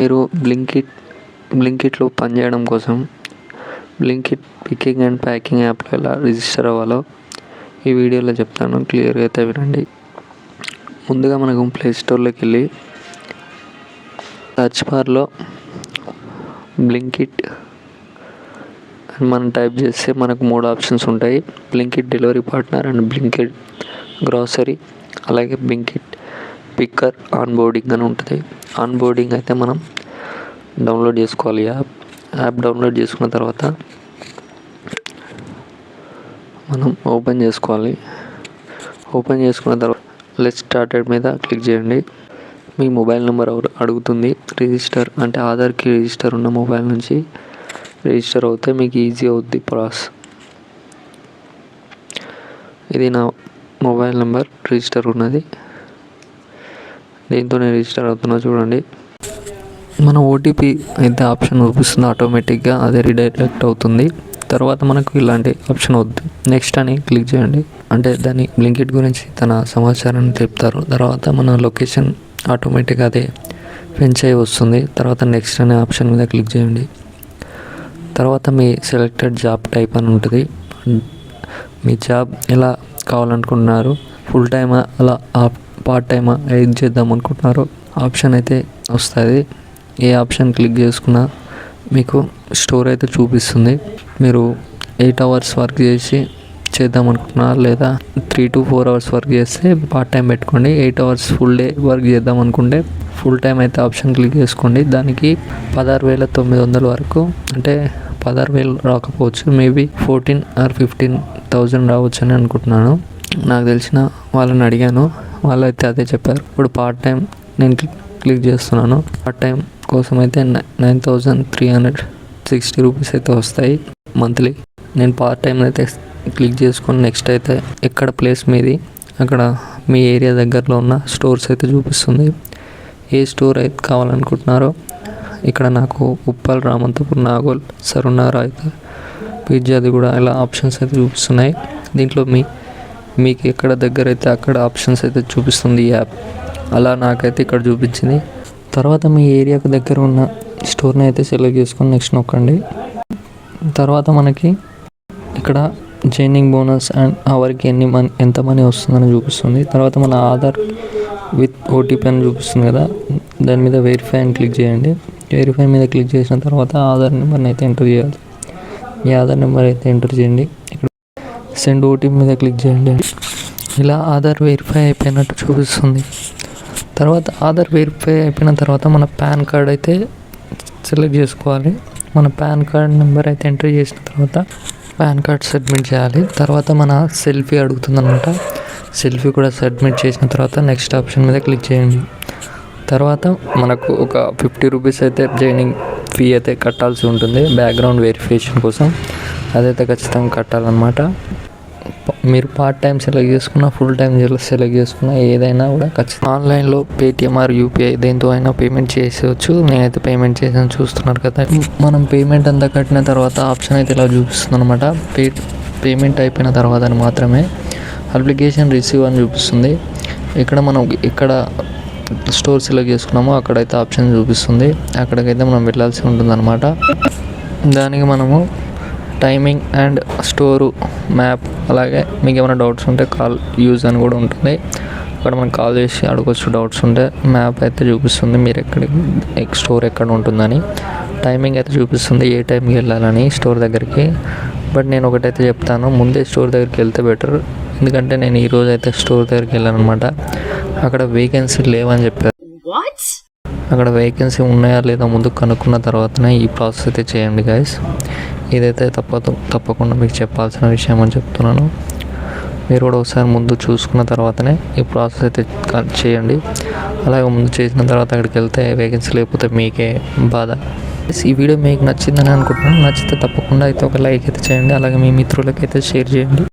మీరు బ్లింకిట్ బ్లింకిట్లో పనిచేయడం కోసం బ్లింకిట్ పికింగ్ అండ్ ప్యాకింగ్ యాప్లో ఎలా రిజిస్టర్ అవ్వాలో ఈ వీడియోలో చెప్తాను. క్లియర్గా అయితే వినండి. ముందుగా మనకు ప్లే స్టోర్లోకి వెళ్ళి సర్చ్ బార్లో బ్లింకిట్ అని మనం టైప్ చేస్తే మనకు మూడు ఆప్షన్స్ ఉంటాయి. Blinkit delivery partner and Blinkit grocery అలాగే బ్లింకిట్ స్పీకర్ ఆన్ బోర్డింగ్ అని ఉంటుంది. ఆన్ బోర్డింగ్ అయితే మనం డౌన్లోడ్ చేసుకోవాలి. యాప్ యాప్ డౌన్లోడ్ చేసుకున్న తర్వాత మనం ఓపెన్ చేసుకోవాలి. ఓపెన్ చేసుకున్న తర్వాత లెట్ స్టార్టెడ్ మీద క్లిక్ చేయండి. మీ మొబైల్ నెంబర్ అడుగుతుంది? రిజిస్టర్ అంటే ఆధార్కి రిజిస్టర్ ఉన్న మొబైల్ నుంచి రిజిస్టర్ అవుతే మీకు ఈజీ అవుద్ది ప్రాసెస్. ఇది నా మొబైల్ నెంబర్ రిజిస్టర్ ఉన్నది. దీంతో నేను రిజిస్టర్ అవుతున్నా చూడండి. మన ఓటీపీ అయితే ఆప్షన్ చూపిస్తుంది ఆటోమేటిక్గా అదే రిడైరెక్ట్ అవుతుంది. తర్వాత మనకు ఇలాంటి ఆప్షన్ వద్దు. నెక్స్ట్ అని క్లిక్ చేయండి. అంటే దాని బ్లింకెట్ గురించి తన సమాచారాన్ని చెప్తారు తర్వాత మన లొకేషన్ ఆటోమేటిక్గా అదే పెంచ్ అయి వస్తుంది. తర్వాత నెక్స్ట్ అనే ఆప్షన్ మీద క్లిక్ చేయండి. తర్వాత మీ సెలెక్టెడ్ జాబ్ టైప్ అని ఉంటుంది. మీ జాబ్ ఎలా కావాలనుకుంటున్నారు? ఫుల్ టైమా అలా పార్ట్ టైమా ఏది చేద్దాం అనుకుంటున్నారో ఆప్షన్ అయితే వస్తుంది. ఏ ఆప్షన్ క్లిక్ చేసుకున్నా మీకు స్టోర్ అయితే చూపిస్తుంది. మీరు ఎయిట్ అవర్స్ వర్క్ చేసి చేద్దాం అనుకుంటున్నారు లేదా three to four hours work చేస్తే పార్ట్ టైం పెట్టుకోండి. Eight hours full day work చేద్దాం అనుకుంటే ఫుల్ టైం అయితే ఆప్షన్ క్లిక్ చేసుకోండి. దానికి పదహారు వేల తొమ్మిది వందల వరకు అంటే పదహారు వేలు రాకపోవచ్చు. Maybe fourteen or fifteen thousand రావచ్చు అని అనుకుంటున్నాను. నాకు తెలిసిన వాళ్ళని అడిగాను. వాళ్ళు అయితే అదే చెప్పారు. ఇప్పుడు పార్ట్ టైం నేను క్లిక్ చేస్తున్నాను. పార్ట్ టైం కోసం అయితే nine thousand three hundred sixty rupees అయితే వస్తాయి మంత్లీ నేను పార్ట్ టైం అయితే క్లిక్ చేసుకొని నెక్స్ట్ అయితే ఎక్కడ ప్లేస్ మీది అక్కడ మీ ఏరియా దగ్గరలో ఉన్న స్టోర్స్ అయితే చూపిస్తుంది. ఏ స్టోర్ అయితే కావాలనుకుంటున్నారో ఇక్కడ నాకు ఉప్పల్ రామంతపూర్ నాగోల్ సరునార్ అయితే పిజ్జాది కూడా ఇలా ఆప్షన్స్ అయితే చూపిస్తున్నాయి. దీంట్లో మీ మీకు ఎక్కడ దగ్గర అయితే అక్కడ ఆప్షన్స్ అయితే చూపిస్తుంది ఈ యాప్ అలా నాకైతే ఇక్కడ చూపించింది. తర్వాత మీ ఏరియాకు దగ్గర ఉన్న స్టోర్ని అయితే సెలెక్ట్ చేసుకొని నెక్స్ట్ నొక్కండి. తర్వాత మనకి ఇక్కడ జైనింగ్ బోనస్ అండ్ అవర్కి ఎన్ని మనీ ఎంత మనీ వస్తుందని చూపిస్తుంది. తర్వాత మన ఆధార్ విత్ ఓటీపీ అని చూపిస్తుంది కదా. దాని మీద వెరిఫై అని క్లిక్ చేయండి. వెరిఫై మీద క్లిక్ చేసిన తర్వాత ఆధార్ నెంబర్ని అయితే ఎంటర్ చేయాలి. మీ ఆధార్ నెంబర్ అయితే ఎంటర్ చేయండి. సెండ్ ఓటీపీ మీద క్లిక్ చేయండి. ఇలా ఆధార్ వెరిఫై అయిపోయినట్టు చూపిస్తుంది. తర్వాత ఆధార్ వెరిఫై అయిపోయిన తర్వాత మన పాన్ కార్డ్ అయితే సెలెక్ట్ చేసుకోవాలి. మన పాన్ కార్డ్ నెంబర్ అయితే ఎంటర్ చేసిన తర్వాత పాన్ కార్డ్ సబ్మిట్ చేయాలి. తర్వాత మన సెల్ఫీ అడుగుతుందన్నమాట. సెల్ఫీ కూడా సబ్మిట్ చేసిన తర్వాత నెక్స్ట్ ఆప్షన్ మీద క్లిక్ చేయండి. తర్వాత మనకు ఒక ఫిఫ్టీ రూపీస్ అయితే జాయినింగ్ ఫీ అయితే కట్టాల్సి ఉంటుంది. బ్యాక్గ్రౌండ్ వెరిఫికేషన్ కోసం అదైతే ఖచ్చితంగా కట్టాలన్నమాట. మీరు పార్ట్ టైం సెలెక్ట్ చేసుకున్న ఫుల్ టైం సెలెక్ట్ చేసుకున్నా ఏదైనా కూడా ఖచ్చితంగా ఆన్లైన్లో పేటిఎం ఆర్ యూపీఐ దేంతో అయినా పేమెంట్ చేసేవచ్చు నేనైతే పేమెంట్ చేసాను చూస్తున్నారు కదా. మనం పేమెంట్ అంతా కట్టిన తర్వాత ఆప్షన్ అయితే ఇలా చూపిస్తుంది అనమాట పే పేమెంట్ అయిపోయిన తర్వాత మాత్రమే అప్లికేషన్ రిసీవ్ అని చూపిస్తుంది. ఇక్కడ మనం ఇక్కడ స్టోర్ సెలెక్ట్ చేసుకున్నామో అక్కడైతే ఆప్షన్ చూపిస్తుంది. అక్కడికైతే మనం వెళ్ళాల్సి ఉంటుంది అనమాట దానికి మనము టైమింగ్ అండ్ స్టోరు మ్యాప్ అలాగే మీకు ఏమైనా డౌట్స్ ఉంటే కాల్ యూజ్ అని కూడా ఉంటుంది. అక్కడ మనం కాల్ చేసి అడగచ్చు డౌట్స్ ఉంటే మ్యాప్ అయితే చూపిస్తుంది మీరు ఎక్కడికి స్టోర్ ఎక్కడ ఉంటుందని. టైమింగ్ అయితే చూపిస్తుంది ఏ టైంకి వెళ్ళాలని స్టోర్ దగ్గరికి. బట్ నేను ఒకటైతే చెప్తాను ముందే స్టోర్ దగ్గరికి వెళ్తే బెటర్. ఎందుకంటే నేను ఈరోజు అయితే స్టోర్ దగ్గరికి వెళ్ళాను అనమాట అక్కడ వేకెన్సీ లేవని చెప్పారు. అక్కడ వేకెన్సీ ఉన్నాయా లేదా ముందు కనుక్కున్న తర్వాతనే ఈ ప్రాసెస్ అయితే చేయండి గాయస్ ఇదైతే తప్పదు తప్పకుండా మీకు చెప్పాల్సిన విషయం అని చెప్తున్నాను. మీరు కూడా ఒకసారి ముందు చూసుకున్న తర్వాతనే ఈ ప్రాసెస్ అయితే చేయండి. అలాగే ముందు చేసిన తర్వాత అక్కడికి వెళ్తే వేకెన్సీ లేకపోతే మీకే బాధ. ఈ వీడియో మీకు నచ్చిందని అనుకుంటున్నాను. నచ్చితే తప్పకుండా అయితే ఒక లైక్ అయితే చేయండి. అలాగే మీ మిత్రులకైతే షేర్ చేయండి.